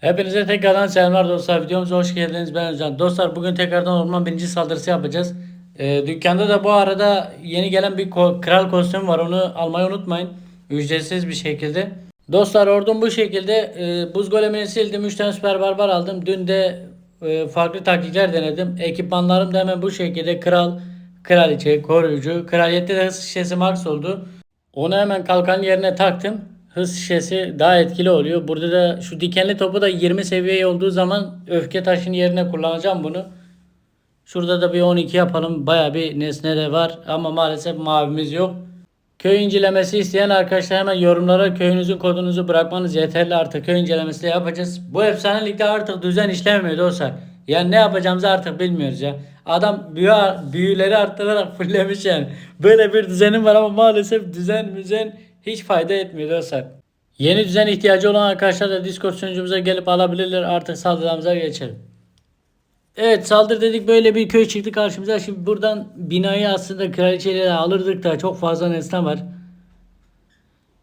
Hepinize tekrardan selamlar dostlar. Videomuza hoş geldiniz. Ben Özcan. Dostlar bugün tekrardan orman birinci saldırısı yapacağız. Ee, dükkanda da bu arada yeni gelen bir ko- kral kostümü var. Onu almayı unutmayın. Ücretsiz bir şekilde. Dostlar ordum bu şekilde. Ee, buz golemini sildim. 3 tane süper barbar aldım. Dün de e, farklı taktikler denedim. Ekipmanlarım da hemen bu şekilde. Kral, kraliçe, koruyucu. Kraliyette de hız şişesi max oldu. Onu hemen kalkan yerine taktım. Hız şişesi daha etkili oluyor. Burada da şu dikenli topu da 20 seviye olduğu zaman öfke taşının yerine kullanacağım bunu. Şurada da bir 12 yapalım. Baya bir nesne de var ama maalesef mavimiz yok. Köy incelemesi isteyen arkadaşlar hemen yorumlara köyünüzün kodunuzu bırakmanız yeterli artık köy incelemesi de yapacağız. Bu efsanelikte artık düzen işlemiyor dostlar. Yani ne yapacağımızı artık bilmiyoruz ya. Adam büyü, büyüleri arttırarak fullemiş yani. Böyle bir düzenim var ama maalesef düzen müzen hiç fayda etmiyor dostlar. Yeni düzen ihtiyacı olan arkadaşlar da Discord sunucumuza gelip alabilirler. Artık saldırımıza geçelim. Evet saldır dedik böyle bir köy çıktı karşımıza. Şimdi buradan binayı aslında kraliçeyle alırdık da çok fazla nesne var.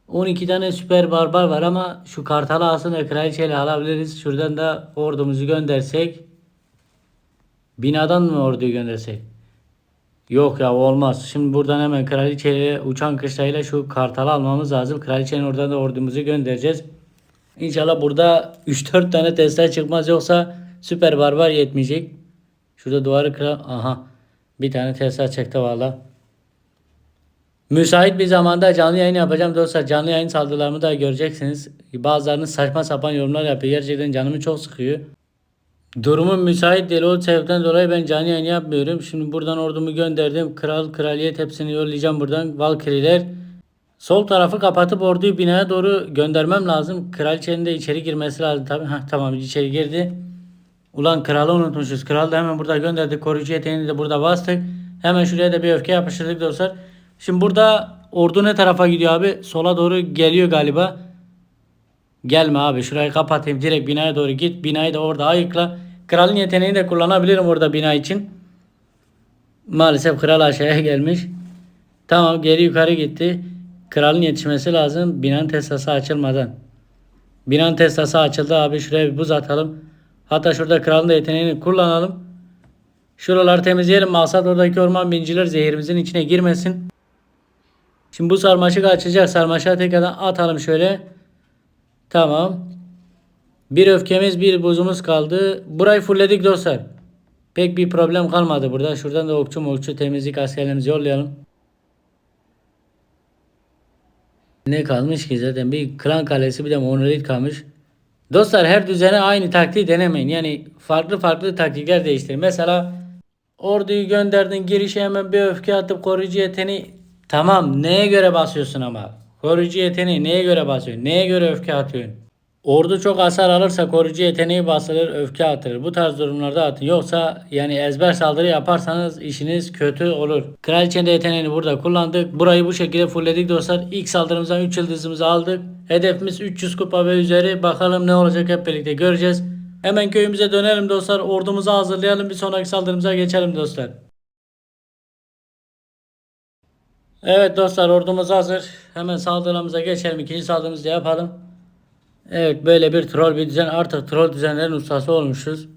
12 tane süper barbar var ama şu kartalı aslında kraliçeyle alabiliriz. Şuradan da ordumuzu göndersek. Binadan mı orduyu göndersek? Yok ya olmaz. Şimdi buradan hemen kraliçeyle uçan kışlayla şu kartalı almamız lazım. Kraliçenin oradan da ordumuzu göndereceğiz. İnşallah burada 3-4 tane testler çıkmaz yoksa süper barbar yetmeyecek. Şurada duvarı kıra... Aha. Bir tane testler çıktı valla. Müsait bir zamanda canlı yayın yapacağım dostlar. Canlı yayın saldırılarımı da göreceksiniz. Bazılarınız saçma sapan yorumlar yapıyor. Gerçekten canımı çok sıkıyor. Durumum müsait değil. O sebepten dolayı ben canlı yayın yapmıyorum. Şimdi buradan ordumu gönderdim. Kral, kraliyet hepsini yollayacağım buradan. Valkyriler. Sol tarafı kapatıp orduyu binaya doğru göndermem lazım. Kraliçenin de içeri girmesi lazım tabii. Heh, tamam içeri girdi. Ulan kralı unutmuşuz. Kral da hemen burada gönderdik. Koruyucu yeteneğini de burada bastık. Hemen şuraya da bir öfke yapıştırdık dostlar. Şimdi burada ordu ne tarafa gidiyor abi? Sola doğru geliyor galiba. Gelme abi şurayı kapatayım. Direkt binaya doğru git. Binayı da orada ayıkla. Kralın yeteneğini de kullanabilirim orada bina için. Maalesef kral aşağıya gelmiş. Tamam geri yukarı gitti. Kralın yetişmesi lazım. Binanın testası açılmadan. Binanın testası açıldı abi. Şuraya bir buz atalım. Hatta şurada kralın da yeteneğini kullanalım. Şuraları temizleyelim. Maksat oradaki orman binciler zehirimizin içine girmesin. Şimdi bu sarmaşık açacak. Sarmaşığa tekrardan atalım şöyle. Tamam. Bir öfkemiz bir buzumuz kaldı. Burayı fullledik dostlar. Pek bir problem kalmadı burada. Şuradan da okçu mokçu temizlik askerlerimizi yollayalım. Ne kalmış ki zaten bir klan kalesi bir de monolit kalmış. Dostlar her düzene aynı taktiği denemeyin. Yani farklı farklı taktikler değiştirin. Mesela orduyu gönderdin girişe hemen bir öfke atıp koruyucu yeteneği tamam neye göre basıyorsun ama koruyucu yeteneği neye göre basıyorsun neye göre öfke atıyorsun ordu çok hasar alırsa koruyucu yeteneği basılır öfke atılır bu tarz durumlarda atın yoksa yani ezber saldırı yaparsanız işiniz kötü olur kraliçenin de yeteneğini burada kullandık burayı bu şekilde fullledik dostlar ilk saldırımızdan 3 yıldızımızı aldık hedefimiz 300 kupa ve üzeri bakalım ne olacak hep birlikte göreceğiz Hemen köyümüze dönelim dostlar. Ordumuzu hazırlayalım. Bir sonraki saldırımıza geçelim dostlar. Evet dostlar ordumuz hazır. Hemen saldırımıza geçelim. İkinci saldırımızı yapalım. Evet böyle bir troll bir düzen. Artık troll düzenlerin ustası olmuşuz.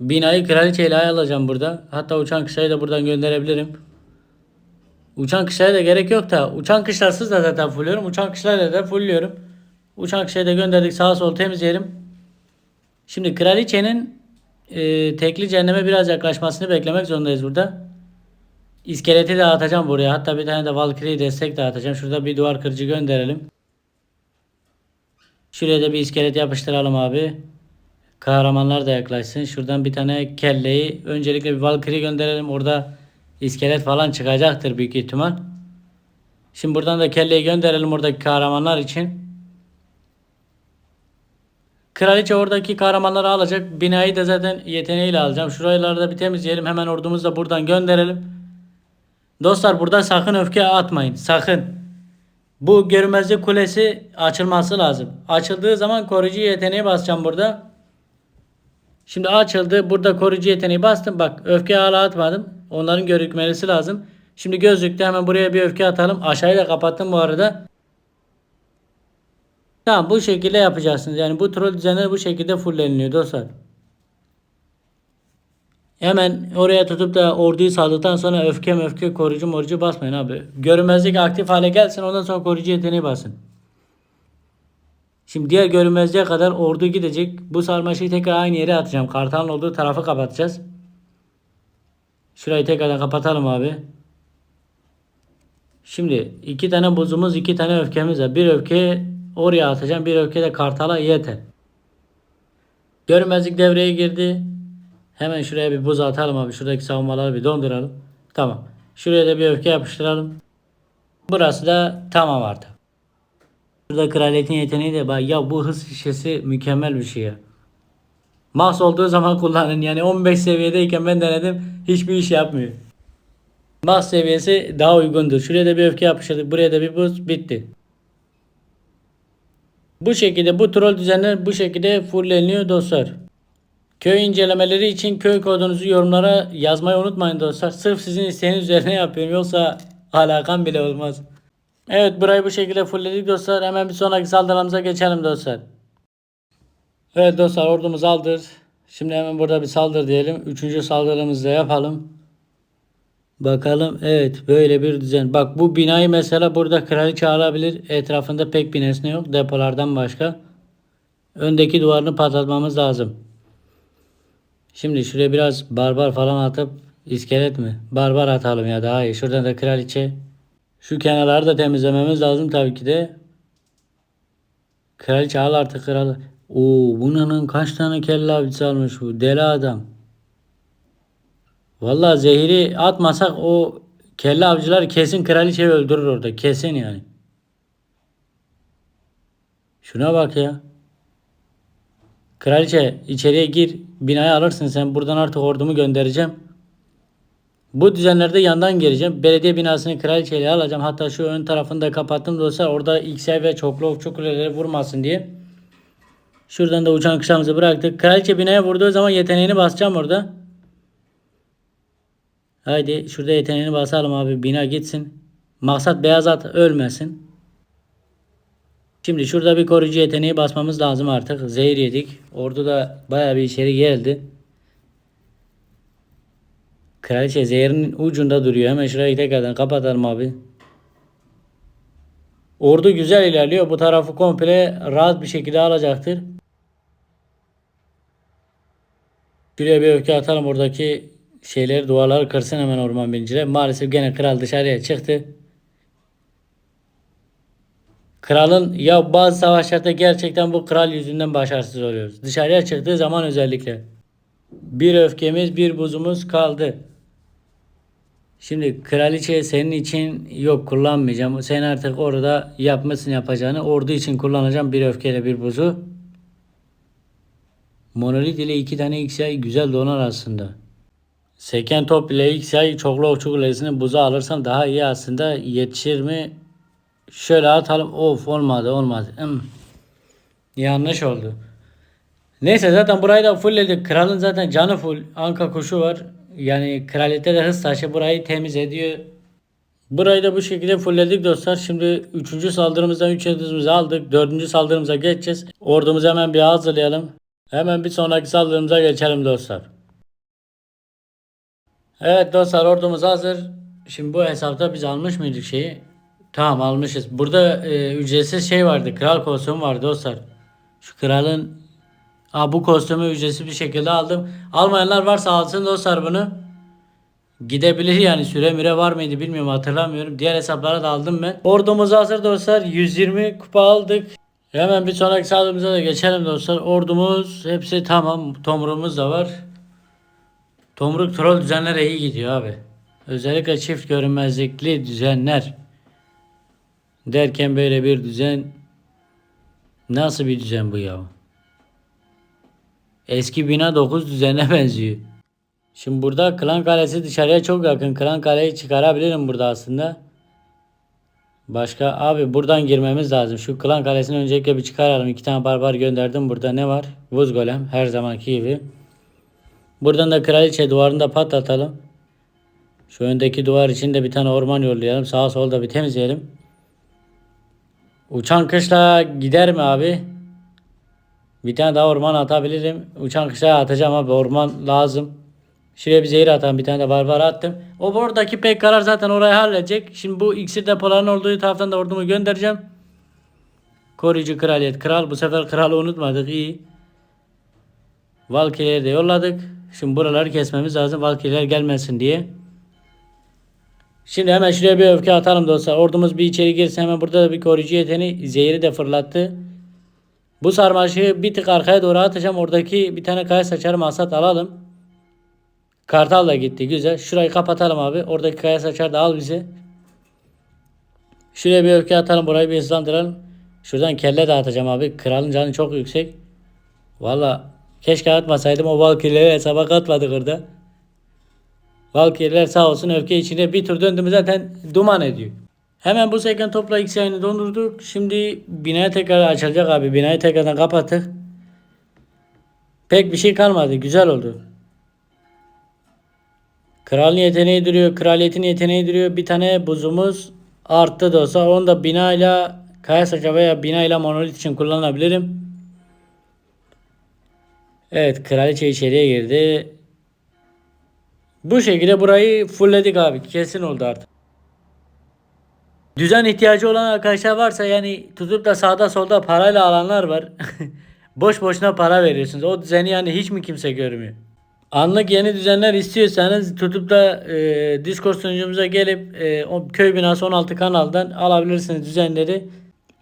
Binayı kraliçeyle alacağım burada. Hatta uçan kışlayı da buradan gönderebilirim. Uçan kışlaya da gerek yok da. Uçan kışlasız da zaten fulluyorum. Uçan kışlayla da fulluyorum. Uçan kışlayı da gönderdik. Sağa sol temizleyelim. Şimdi kraliçenin e, tekli cehenneme biraz yaklaşmasını beklemek zorundayız burada. İskeleti de atacağım buraya. Hatta bir tane de Valkyrie destek de atacağım. Şurada bir duvar kırıcı gönderelim. Şuraya da bir iskelet yapıştıralım abi. Kahramanlar da yaklaşsın. Şuradan bir tane kelleyi öncelikle bir Valkyrie gönderelim. Orada iskelet falan çıkacaktır büyük ihtimal. Şimdi buradan da kelleyi gönderelim oradaki kahramanlar için. Kraliçe oradaki kahramanları alacak. Binayı da zaten yeteneğiyle alacağım. Şuraları da bir temizleyelim. Hemen ordumuzu da buradan gönderelim. Dostlar burada sakın öfke atmayın. Sakın. Bu görünmezlik kulesi açılması lazım. Açıldığı zaman koruyucu yeteneği basacağım burada. Şimdi açıldı. Burada koruyucu yeteneği bastım. Bak öfke hala atmadım. Onların görükmesi lazım. Şimdi gözlükte hemen buraya bir öfke atalım. Aşağıyı da kapattım bu arada. Tamam bu şekilde yapacaksınız. Yani bu troll düzenleri bu şekilde fulleniliyor dostlar. Hemen oraya tutup da orduyu saldıktan sonra öfke öfke koruyucu morucu basmayın abi. Görünmezlik aktif hale gelsin ondan sonra koruyucu yeteneği basın. Şimdi diğer görünmezliğe kadar ordu gidecek. Bu sarmaşığı tekrar aynı yere atacağım. Kartalın olduğu tarafı kapatacağız. Şurayı tekrardan kapatalım abi. Şimdi iki tane buzumuz, iki tane öfkemiz var. Bir öfke oraya atacağım, bir öfke de kartala yeter. Görünmezlik devreye girdi. Hemen şuraya bir buz atalım abi. Şuradaki savunmaları bir donduralım. Tamam. Şuraya da bir öfke yapıştıralım. Burası da tamam artık. Burada kraliyetin yeteneği de bak ya bu hız şişesi mükemmel bir şey ya. Max olduğu zaman kullanın. Yani 15 seviyedeyken ben denedim. Hiçbir iş yapmıyor. Max seviyesi daha uygundur. Şuraya da bir öfke yapıştırdık. Buraya da bir buz. Bitti. Bu şekilde bu troll düzenler bu şekilde fulleniyor dostlar. Köy incelemeleri için köy kodunuzu yorumlara yazmayı unutmayın dostlar. Sırf sizin isteğiniz üzerine yapıyorum. Yoksa alakam bile olmaz. Evet burayı bu şekilde fullledik dostlar. Hemen bir sonraki saldırımıza geçelim dostlar. Evet dostlar ordumuz aldır. Şimdi hemen burada bir saldır diyelim. Üçüncü saldırımızı da yapalım. Bakalım evet böyle bir düzen. Bak bu binayı mesela burada kraliçe alabilir. Etrafında pek bir nesne yok depolardan başka. Öndeki duvarını patlatmamız lazım. Şimdi şuraya biraz barbar falan atıp iskelet mi? Barbar atalım ya daha iyi. Şuradan da kraliçe. Şu kenarları da temizlememiz lazım tabii ki de. Kraliçe al artık kralı. Oo bunun kaç tane kelle avcısı almış bu deli adam. Vallahi zehiri atmasak o kelle avcılar kesin kraliçeyi öldürür orada. Kesin yani. Şuna bak ya. Kraliçe içeriye gir. Binayı alırsın sen. Buradan artık ordumu göndereceğim. Bu düzenlerde yandan gireceğim. Belediye binasını kraliçeyle alacağım. Hatta şu ön tarafını da kapattım dostlar. Orada XY ve çoklu okçu kuleleri vurmasın diye. Şuradan da uçan kışamızı bıraktık. Kraliçe binaya vurduğu zaman yeteneğini basacağım orada. Haydi şurada yeteneğini basalım abi. Bina gitsin. Maksat beyaz at ölmesin. Şimdi şurada bir koruyucu yeteneği basmamız lazım artık. Zehir yedik. Ordu da baya bir içeri geldi. Kraliçe zehirin ucunda duruyor. Hemen şurayı tekrardan kapatalım abi. Ordu güzel ilerliyor. Bu tarafı komple rahat bir şekilde alacaktır. Şuraya bir öfke atalım. Oradaki şeyleri duvarları kırsın hemen orman binciler. Maalesef gene kral dışarıya çıktı. Kralın ya bazı savaşlarda gerçekten bu kral yüzünden başarısız oluyoruz. Dışarıya çıktığı zaman özellikle. Bir öfkemiz bir buzumuz kaldı. Şimdi kraliçe senin için yok kullanmayacağım. Sen artık orada yapmasın yapacağını ordu için kullanacağım bir öfkeyle bir buzu. Monolit ile iki tane XY güzel donar aslında. Seken top ile XY çoklu okçu kulesini buza alırsam daha iyi aslında. Yetişir mi? Şöyle atalım. Of olmadı olmadı. Hmm. Yanlış oldu. Neyse zaten burayı da fullledik. Kralın zaten canı full. Anka kuşu var. Yani kraliyette de hız taşı burayı temiz ediyor. Burayı da bu şekilde fullledik dostlar. Şimdi 3. saldırımızdan 3 yıldızımızı aldık. 4. saldırımıza geçeceğiz. Ordumuzu hemen bir hazırlayalım. Hemen bir sonraki saldırımıza geçelim dostlar. Evet dostlar ordumuz hazır. Şimdi bu hesapta biz almış mıydık şeyi? Tamam almışız. Burada e, ücretsiz şey vardı. Kral kostümü vardı dostlar. Şu kralın Aa, bu kostümü ücretsiz bir şekilde aldım. Almayanlar varsa alsın dostlar bunu. Gidebilir yani süre müre var mıydı bilmiyorum hatırlamıyorum. Diğer hesaplara da aldım ben. Ordumuz hazır dostlar. 120 kupa aldık. Hemen bir sonraki saldırımıza da geçelim dostlar. Ordumuz hepsi tamam. Tomruğumuz da var. Tomruk troll düzenlere iyi gidiyor abi. Özellikle çift görünmezlikli düzenler. Derken böyle bir düzen nasıl bir düzen bu ya? Eski bina 9 düzenine benziyor. Şimdi burada Klan Kalesi dışarıya çok yakın. Klan Kaleyi çıkarabilirim burada aslında. Başka abi buradan girmemiz lazım. Şu Klan Kalesi'ni öncelikle bir çıkaralım. İki tane barbar gönderdim. Burada ne var? Buz golem her zamanki gibi. Buradan da kraliçe duvarını da patlatalım. Şu öndeki duvar için de bir tane orman yollayalım. Sağa solda bir temizleyelim. Uçan kışla gider mi abi? Bir tane daha orman atabilirim. Uçan kışla atacağım abi. Orman lazım. Şuraya bir zehir atan bir tane de barbar attım. O buradaki pek karar zaten orayı halledecek. Şimdi bu iksir depolarının olduğu taraftan da ordumu göndereceğim. Koruyucu kraliyet. Kral bu sefer kralı unutmadık. iyi. Valkyrileri de yolladık. Şimdi buraları kesmemiz lazım. Valkyriler gelmesin diye. Şimdi hemen şuraya bir öfke atalım dostlar. Ordumuz bir içeri girsin. Hemen burada da bir koruyucu yeteneği. Zehiri de fırlattı. Bu sarmaşığı bir tık arkaya doğru atacağım. Oradaki bir tane kaya saçarı masat alalım. Kartal da gitti. Güzel. Şurayı kapatalım abi. Oradaki kaya saçar da al bizi. Şuraya bir öfke atalım. Burayı bir hızlandıralım. Şuradan kelle de atacağım abi. Kralın canı çok yüksek. Valla keşke atmasaydım. O Valkyrie'leri hesaba katmadık orada. Valkyrie'ler sağ olsun öfke içinde bir tur döndü mü zaten duman ediyor. Hemen bu seken topla X yayını dondurduk. Şimdi binaya tekrar açılacak abi. Binayı tekrardan kapattık. Pek bir şey kalmadı. Güzel oldu. Kralın yeteneği duruyor. Kraliyetin yeteneği duruyor. Bir tane buzumuz arttı da olsa onu da binayla kaya saça veya binayla monolit için kullanabilirim. Evet kraliçe içeriye girdi. Bu şekilde burayı fullledik abi. Kesin oldu artık. Düzen ihtiyacı olan arkadaşlar varsa yani tutup da sağda solda parayla alanlar var. Boş boşuna para veriyorsunuz. O düzeni yani hiç mi kimse görmüyor? Anlık yeni düzenler istiyorsanız tutup da e, Discord sunucumuza gelip e, o köy binası 16 kanaldan alabilirsiniz düzenleri.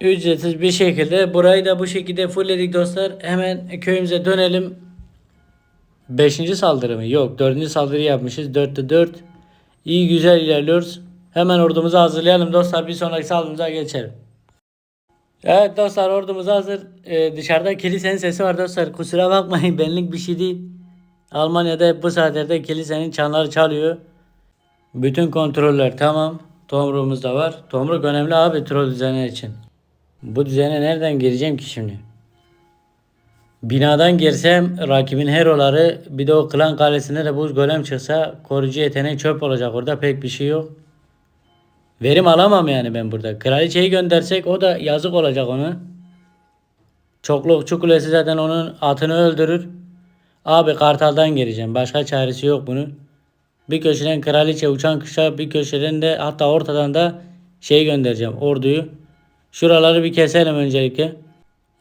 Ücretsiz bir şekilde. Burayı da bu şekilde fullledik dostlar. Hemen köyümüze dönelim. Beşinci saldırı mı? Yok. Dördüncü saldırı yapmışız. Dörtte dört. İyi güzel ilerliyoruz. Hemen ordumuzu hazırlayalım dostlar. Bir sonraki saldırımıza geçelim. Evet dostlar ordumuz hazır. Ee, dışarıda kilisenin sesi var dostlar. Kusura bakmayın benlik bir şey değil. Almanya'da hep bu saatlerde kilisenin çanları çalıyor. Bütün kontroller tamam. Tomruğumuz da var. Tomruk önemli abi troll düzeni için. Bu düzene nereden gireceğim ki şimdi? Binadan girsem rakibin heroları bir de o klan kalesinde de buz golem çıksa koruyucu yeteneği çöp olacak orada pek bir şey yok. Verim alamam yani ben burada. Kraliçeyi göndersek o da yazık olacak ona. Çoklu okçu kulesi zaten onun atını öldürür. Abi kartaldan gireceğim. Başka çaresi yok bunun. Bir köşeden kraliçe uçan kuşa bir köşeden de hatta ortadan da şey göndereceğim orduyu. Şuraları bir keselim öncelikle.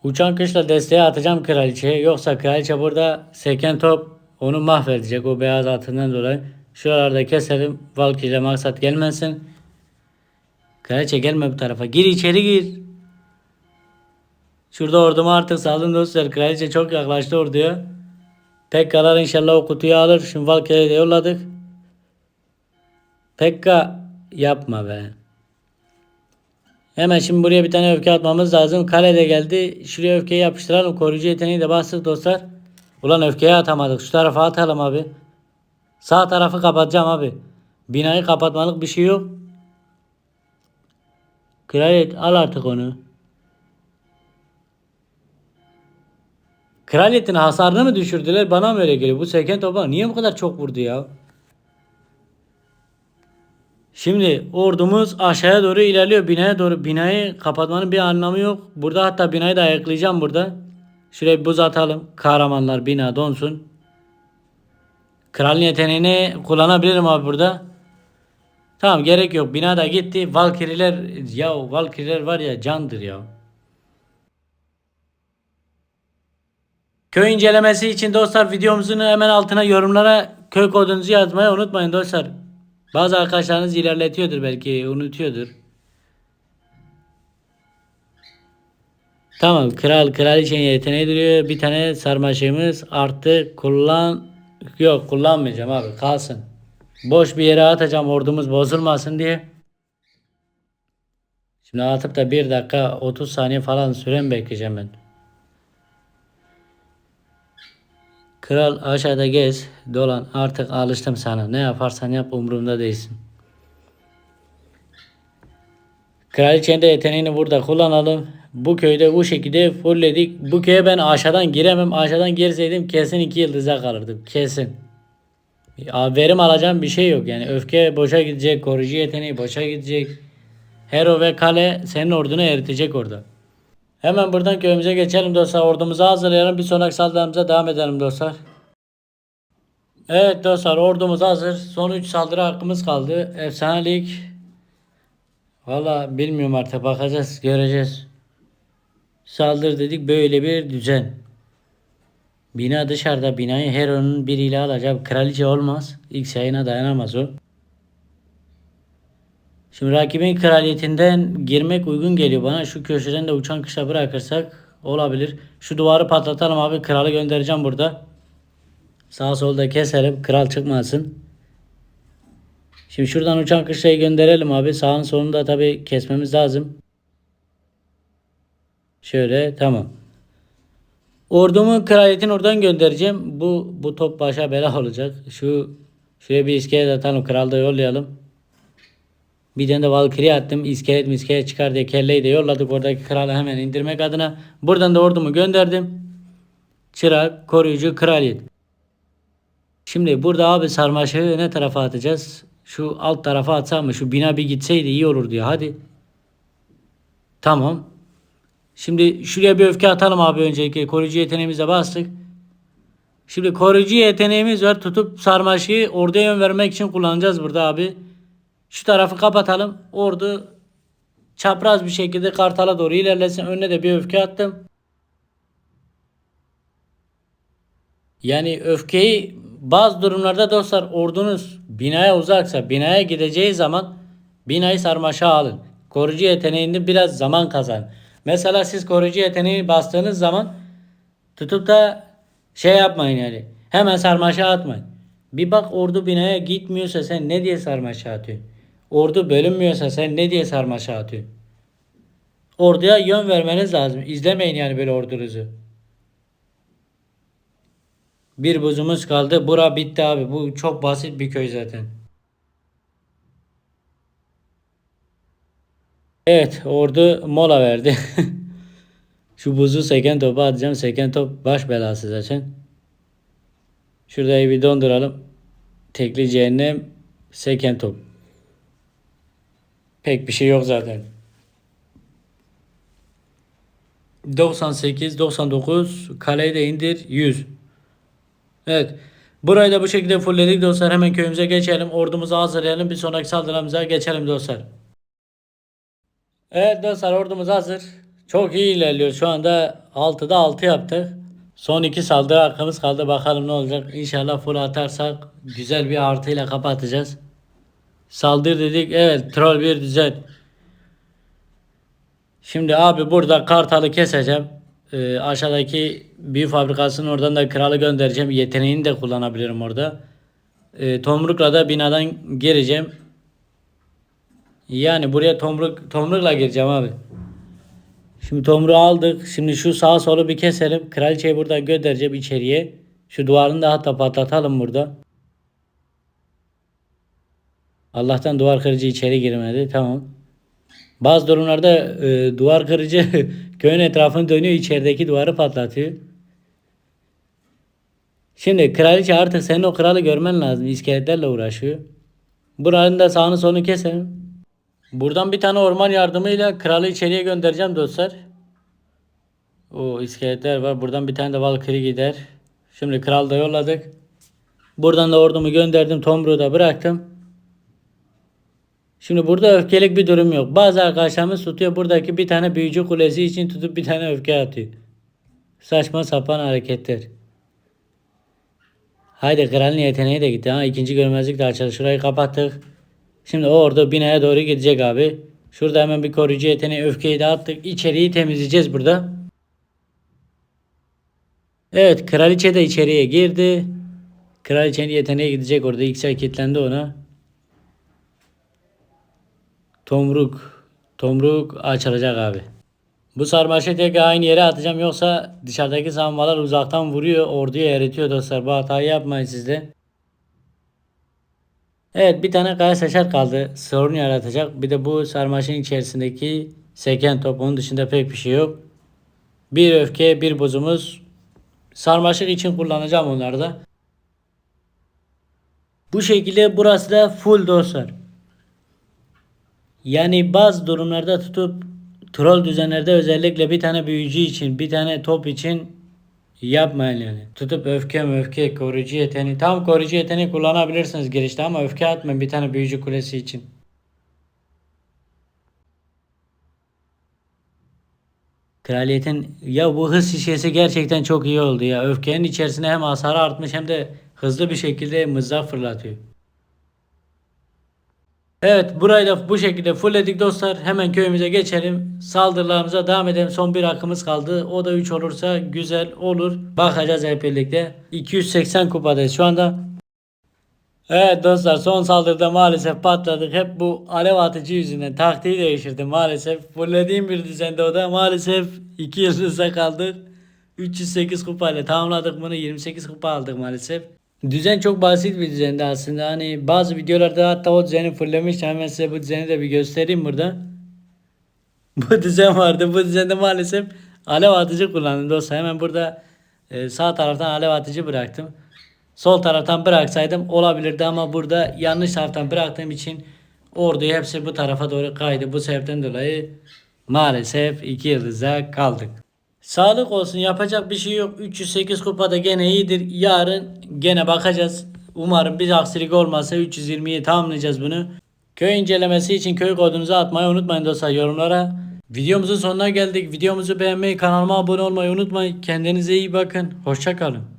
Uçan kışla desteğe atacağım kraliçeye. Yoksa kraliçe burada seken top onu mahvedecek o beyaz atından dolayı. Şuralarda keselim. Valkyrie maksat gelmesin. Kraliçe gelme bu tarafa. Gir içeri gir. Şurada ordumu artık salın dostlar. Kraliçe çok yaklaştı orduya. Pekkalar inşallah o kutuyu alır. Şimdi Valkyrie'yi de yolladık. Pekka yapma be. Hemen şimdi buraya bir tane öfke atmamız lazım. Kale de geldi. Şuraya öfkeyi yapıştıralım. Koruyucu yeteneği de bastık dostlar. Ulan öfkeyi atamadık. Şu tarafa atalım abi. Sağ tarafı kapatacağım abi. Binayı kapatmalık bir şey yok. Kraliyet al artık onu. Kraliyetin hasarını mı düşürdüler? Bana mı öyle geliyor? Bu seken topa niye bu kadar çok vurdu ya? Şimdi ordumuz aşağıya doğru ilerliyor. Binaya doğru. Binayı kapatmanın bir anlamı yok. Burada hatta binayı da ayaklayacağım burada. Şuraya bir buz atalım. Kahramanlar bina donsun. Kralın yeteneğini kullanabilirim abi burada. Tamam gerek yok. Bina da gitti. Valkyriler ya Valkyriler var ya candır ya. Köy incelemesi için dostlar videomuzun hemen altına yorumlara köy kodunuzu yazmayı unutmayın dostlar. Bazı arkadaşlarınız ilerletiyordur belki unutuyordur. Tamam kral kraliçenin yeteneği duruyor. Bir tane sarmaşığımız arttı. Kullan yok kullanmayacağım abi kalsın. Boş bir yere atacağım ordumuz bozulmasın diye. Şimdi atıp da 1 dakika 30 saniye falan süren bekleyeceğim ben. Kral aşağıda gez, dolan artık alıştım sana. Ne yaparsan yap umurumda değilsin. Kraliçenin de yeteneğini burada kullanalım. Bu köyde bu şekilde fullledik. Bu köye ben aşağıdan giremem. Aşağıdan girseydim kesin 2 yıldıza kalırdım. Kesin. Ya verim alacağım bir şey yok. Yani öfke boşa gidecek. Koruyucu yeteneği boşa gidecek. Hero ve Kale senin ordunu eritecek orada. Hemen buradan köyümüze geçelim dostlar. Ordumuzu hazırlayalım. Bir sonraki saldırımıza devam edelim dostlar. Evet dostlar ordumuz hazır. Son 3 saldırı hakkımız kaldı. Efsanelik. Valla bilmiyorum artık bakacağız göreceğiz. Saldır dedik böyle bir düzen. Bina dışarıda binayı Hero'nun biriyle alacak. Kraliçe olmaz. İlk yayına dayanamaz o. Şimdi rakibin kraliyetinden girmek uygun geliyor bana. Şu köşeden de uçan kışa bırakırsak olabilir. Şu duvarı patlatalım abi. Kralı göndereceğim burada. Sağ solda keselim. Kral çıkmasın. Şimdi şuradan uçan kışlayı gönderelim abi. Sağın solunu da tabi kesmemiz lazım. Şöyle tamam. Ordumu kraliyetin oradan göndereceğim. Bu bu top başa bela olacak. Şu şuraya bir iskelet atalım. Kralı da yollayalım. Bir tane de Valkyrie attım. İskelet miskelet çıkar diye kelleyi de yolladık. Oradaki kralı hemen indirmek adına. Buradan da ordumu gönderdim. Çırak, koruyucu, kraliyet. Şimdi burada abi sarmaşığı ne tarafa atacağız? Şu alt tarafa atsam mı? Şu bina bir gitseydi iyi olur diyor. Hadi. Tamam. Şimdi şuraya bir öfke atalım abi öncelikle. Koruyucu yeteneğimize bastık. Şimdi koruyucu yeteneğimiz var. Tutup sarmaşığı orduya yön vermek için kullanacağız burada abi. Şu tarafı kapatalım. Ordu çapraz bir şekilde kartala doğru ilerlesin. Önüne de bir öfke attım. Yani öfkeyi bazı durumlarda dostlar ordunuz binaya uzaksa binaya gideceği zaman binayı sarmaşa alın. Koruyucu yeteneğinde biraz zaman kazan. Mesela siz koruyucu yeteneğini bastığınız zaman tutup da şey yapmayın yani. Hemen sarmaşa atmayın. Bir bak ordu binaya gitmiyorsa sen ne diye sarmaşa atıyorsun? Ordu bölünmüyorsa sen ne diye sarmaşa atıyorsun? Orduya yön vermeniz lazım. İzlemeyin yani böyle ordunuzu. Bir buzumuz kaldı. Bura bitti abi. Bu çok basit bir köy zaten. Evet ordu mola verdi. Şu buzu seken topu atacağım. Seken top baş belası zaten. Şurayı bir donduralım. Tekli cehennem seken top. Pek bir şey yok zaten. 98, 99, kaleyi de indir 100. Evet. Burayı da bu şekilde fullledik dostlar. Hemen köyümüze geçelim. Ordumuzu hazırlayalım. Bir sonraki saldırımıza geçelim dostlar. Evet dostlar ordumuz hazır. Çok iyi ilerliyor. Şu anda 6'da 6 yaptık. Son iki saldırı hakkımız kaldı. Bakalım ne olacak. İnşallah full atarsak güzel bir artıyla kapatacağız. Saldır dedik. Evet troll bir düzen. Şimdi abi burada kartalı keseceğim. Ee, aşağıdaki büyü fabrikasının oradan da kralı göndereceğim. Yeteneğini de kullanabilirim orada. Ee, tomrukla da binadan gireceğim. Yani buraya tomruk tomrukla gireceğim abi. Şimdi tomruğu aldık. Şimdi şu sağ solu bir keselim. Kraliçeyi burada göndereceğim içeriye. Şu duvarını da hatta patlatalım burada. Allah'tan duvar kırıcı içeri girmedi. Tamam. Bazı durumlarda e, duvar kırıcı köyün etrafını dönüyor içerideki duvarı patlatıyor. Şimdi kraliçe artık senin o kralı görmen lazım. İskeletlerle uğraşıyor. Buranın da sağını solunu keselim. Buradan bir tane orman yardımıyla kralı içeriye göndereceğim dostlar. O iskeletler var. Buradan bir tane de Valkyrie gider. Şimdi kral da yolladık. Buradan da ordumu gönderdim. Tomruğu da bıraktım. Şimdi burada öfkelik bir durum yok. Bazı arkadaşlarımız tutuyor buradaki bir tane büyücü kulesi için tutup bir tane öfke atıyor. Saçma sapan hareketler. Haydi kralın yeteneği de gitti. Ha, ikinci görmezlik de açıldı. Şurayı kapattık. Şimdi o orada binaya doğru gidecek abi. Şurada hemen bir koruyucu yeteneği öfkeyi de attık. İçeriği temizleyeceğiz burada. Evet kraliçe de içeriye girdi. Kraliçenin yeteneği gidecek orada. X kilitlendi ona. Tomruk. Tomruk açılacak abi. Bu sarmaşığı tekrar aynı yere atacağım. Yoksa dışarıdaki savunmalar uzaktan vuruyor. Orduyu eritiyor dostlar. Bu hatayı yapmayın siz de. Evet bir tane kaya seçer kaldı. Sorun yaratacak. Bir de bu sarmaşın içerisindeki seken top. Onun dışında pek bir şey yok. Bir öfke bir buzumuz. Sarmaşık için kullanacağım onları da. Bu şekilde burası da full dostlar. Yani bazı durumlarda tutup troll düzenlerde özellikle bir tane büyücü için, bir tane top için yapmayın yani. Tutup öfke öfke koruyucu yeteneği. Tam koruyucu yeteneği kullanabilirsiniz girişte ama öfke atmayın bir tane büyücü kulesi için. Kraliyetin ya bu hız şişesi gerçekten çok iyi oldu ya. Öfkenin içerisine hem hasarı artmış hem de hızlı bir şekilde mızrak fırlatıyor. Evet burayı da bu şekilde fullledik dostlar. Hemen köyümüze geçelim. Saldırılarımıza devam edelim. Son bir hakkımız kaldı. O da 3 olursa güzel olur. Bakacağız hep birlikte. 280 kupadayız şu anda. Evet dostlar son saldırıda maalesef patladık. Hep bu alev atıcı yüzünden taktiği değiştirdim maalesef. Fullediğim bir düzende o da maalesef 2 yıldızda kaldık. 308 kupayla tamamladık bunu 28 kupa aldık maalesef. Düzen çok basit bir düzendi aslında. Hani bazı videolarda hatta o düzeni fulllemiştim. Hemen size bu düzeni de bir göstereyim burada. Bu düzen vardı. Bu düzende maalesef alev atıcı kullandım dostlar. Hemen burada e, sağ taraftan alev atıcı bıraktım. Sol taraftan bıraksaydım olabilirdi ama burada yanlış taraftan bıraktığım için orduyu hepsi bu tarafa doğru kaydı. Bu sebepten dolayı maalesef 2 yıldıza kaldık. Sağlık olsun yapacak bir şey yok. 308 kupada gene iyidir. Yarın gene bakacağız. Umarım bir aksilik olmazsa 320'yi tamamlayacağız bunu. Köy incelemesi için köy kodunuzu atmayı unutmayın dostlar yorumlara. Videomuzun sonuna geldik. Videomuzu beğenmeyi, kanalıma abone olmayı unutmayın. Kendinize iyi bakın. Hoşçakalın.